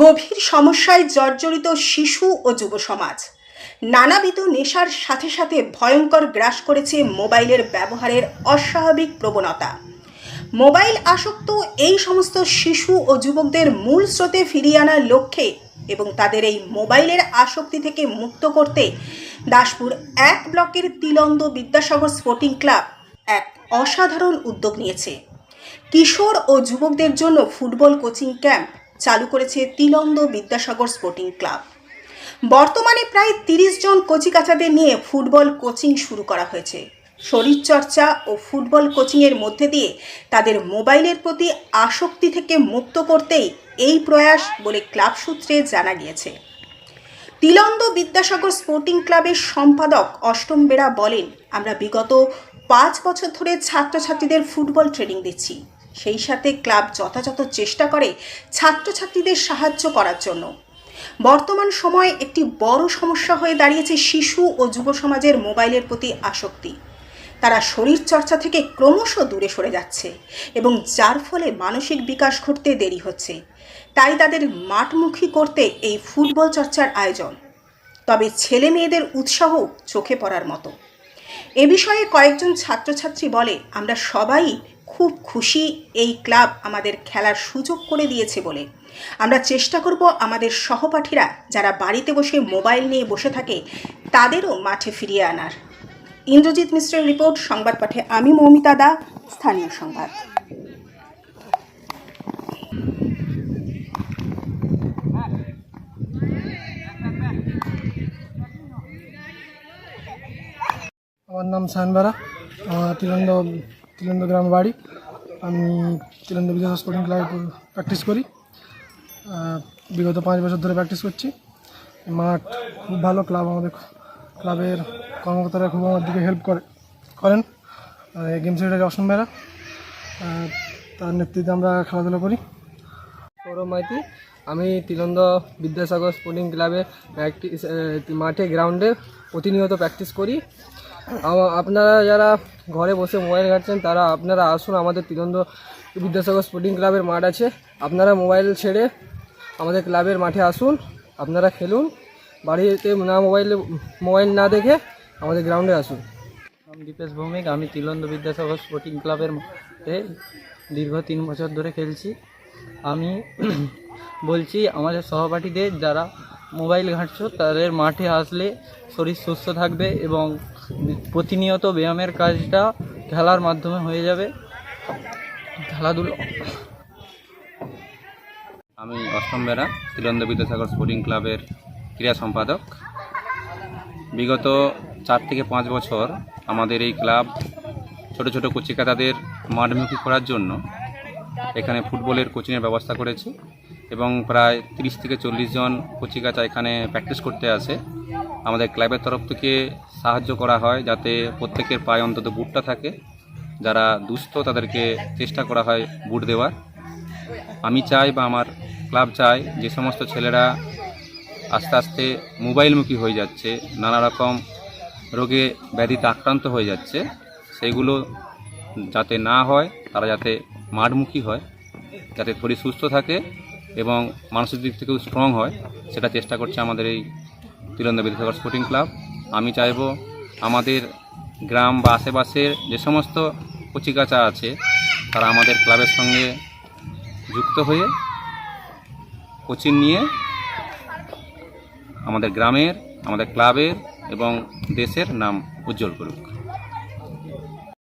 গভীর সমস্যায় জর্জরিত শিশু ও যুব সমাজ। নানাবিধ নেশার সাথে সাথে ভয়ঙ্কর গ্রাস করেছে মোবাইলের ব্যবহারের অস্বাভাবিক প্রবণতা। মোবাইল আসক্ত এই সমস্ত শিশু ও যুবকদের মূল স্রোতে ফিরিয়ে আনার লক্ষ্যে এবং তাদের এই মোবাইলের আসক্তি থেকে মুক্ত করতে দাসপুর এক ব্লকের তিলন্দ বিদ্যাসাগর স্পোর্টিং ক্লাব এক অসাধারণ উদ্যোগ নিয়েছে। কিশোর ও যুবকদের জন্য ফুটবল কোচিং ক্যাম্প চালু করেছে তিলন্দ বিদ্যাসাগর স্পোর্টিং ক্লাব। বর্তমানে প্রায় তিরিশ জন কচিকাচাদের নিয়ে ফুটবল কোচিং শুরু করা হয়েছে। শরীরচর্চা ও ফুটবল কোচিংয়ের মধ্যে দিয়ে তাদের মোবাইলের প্রতি আসক্তি থেকে মুক্ত করতেই এই প্রয়াস বলে ক্লাব সূত্রে জানা গিয়েছে। তিলন্দ বিদ্যাসাগর স্পোর্টিং ক্লাবের সম্পাদক অষ্টম বেড়া বলেন, আমরা বিগত পাঁচ বছর ধরে ছাত্রছাত্রীদের ফুটবল ট্রেনিং দিচ্ছি। সেই সাথে ক্লাব যথাযথ চেষ্টা করে ছাত্রছাত্রীদের সাহায্য করার জন্য। বর্তমান সময়ে একটি বড় সমস্যা হয়ে দাঁড়িয়েছে শিশু ও যুব সমাজের মোবাইলের প্রতি আসক্তি। তারা শরীর চর্চা থেকে ক্রমশ দূরে সরে যাচ্ছে এবং যার ফলে মানসিক বিকাশ ঘটতে দেরি হচ্ছে। তাই তাদের মাঠমুখী করতে এই ফুটবল চর্চার আয়োজন। তবে ছেলে মেয়েদের উৎসাহ চোখে পড়ার মতো। এ বিষয়ে কয়েকজন ছাত্রছাত্রী বলে, আমরা সবাই খুব খুশি এই ক্লাব আমাদের খেলার সুযোগ করে দিয়েছে বলে। আমরা চেষ্টা করব আমাদের সহপাঠীরা যারা বাড়িতে বসে মোবাইল নিয়ে বসে থাকে, তাদেরও মাঠে ফিরিয়ে আনার। ইন্দ্রজিৎ মিশ্রের রিপোর্ট, সংবাদ পাঠে আমি মৌমিতা দা, স্থানীয় সংবাদ। আমার নাম সায়নবারা আমার তিলন্দ তিলন্দ গ্রাম বাড়ি। আমি তিলন্দ বিজয় স্পোর্টিং ক্লাবে প্র্যাকটিস করি। বিগত পাঁচ বছর ধরে প্র্যাকটিস করছি। মাঠ খুব ভালো ক্লাব আমাদের ক্লাবের কর্মকর্তারা খুব আমার দিকে হেল্প করে করেন। গেম সেক্রেটারি অসম বেরা তার নেতৃত্বে আমরা খেলাধুলা করি। সৌরভ মাইতি, আমি তিলন্দ বিদ্যাসাগর স্পোর্টিং ক্লাবে প্র্যাকটিস মাঠে গ্রাউন্ডে প্রতিনিয়ত প্র্যাকটিস করি। আপনারা যারা ঘরে বসে মোবাইল ঘাটছেন, তারা আপনারা আসুন, আমাদের তিলন্দ বিদ্যাসাগর স্পোর্টিং ক্লাবের মাঠ আছে। আপনারা মোবাইল ছেড়ে আমাদের ক্লাবের মাঠে আসুন, আপনারা খেলুন। বাড়িতে না মোবাইলে, মোবাইল না দেখে আমাদের গ্রাউন্ডে আসুন। আমি দীপেশ ভৌমিক, আমি তিলন্দ বিদ্যাসাগর স্পোর্টিং ক্লাবের মাঠে দীর্ঘ তিন বছর ধরে খেলছি। আমি বলছি, আমাদের সহপাঠীদের যারা মোবাইল ঘাঁটছো, তাদের মাঠে আসলে শরীর সুস্থ থাকবে এবং প্রতিনিয়ত ব্যায়ামের কাজটা খেলার মাধ্যমে হয়ে যাবে। খেলাধুলো। আমি অষ্টম বেড়া তিলন্দ বিদ্যাসাগর স্পোর্টিং ক্লাবের ক্রীড়া সম্পাদক। বিগত চার থেকে পাঁচ বছর আমাদের এই ক্লাব ছোট ছোট কচিকাতাদের মাঠমুখী করার জন্য এখানে ফুটবলের কোচিংয়ের ব্যবস্থা করেছি। এবং প্রায় তিরিশ থেকে চল্লিশ জন কচিকাচা এখানে প্র্যাকটিস করতে আসে। আমাদের ক্লাবের তরফ থেকে সাহায্য করা হয় যাতে প্রত্যেকের পায়ে অন্তত বুটটা থাকে। যারা দুস্থ, তাদেরকে চেষ্টা করা হয় বুট দেওয়ার। আমি চাই বা আমার ক্লাব চায় যে সমস্ত ছেলেরা আস্তে আস্তে মোবাইলমুখী হয়ে যাচ্ছে, নানা রকম রোগে ব্যাধিতে আক্রান্ত হয়ে যাচ্ছে। সেগুলো যাতে না হয়, তারা যাতে মাঠমুখী হয়, যাতে শরীর সুস্থ থাকে। এবং মানসিক দিক থেকেও স্ট্রং হয়, সেটা চেষ্টা করছে আমাদের এই তিলন্দ বিদ্যাসাগর স্পোর্টিং ক্লাব আমি চাইব আমাদের গ্রাম বা আশেপাশের যে সমস্ত কচিকাচা আছে, তারা আমাদের ক্লাবের সঙ্গে যুক্ত হয়ে কোচিং নিয়ে আমাদের গ্রামের, আমাদের ক্লাবের এবং দেশের নাম উজ্জ্বল করুক।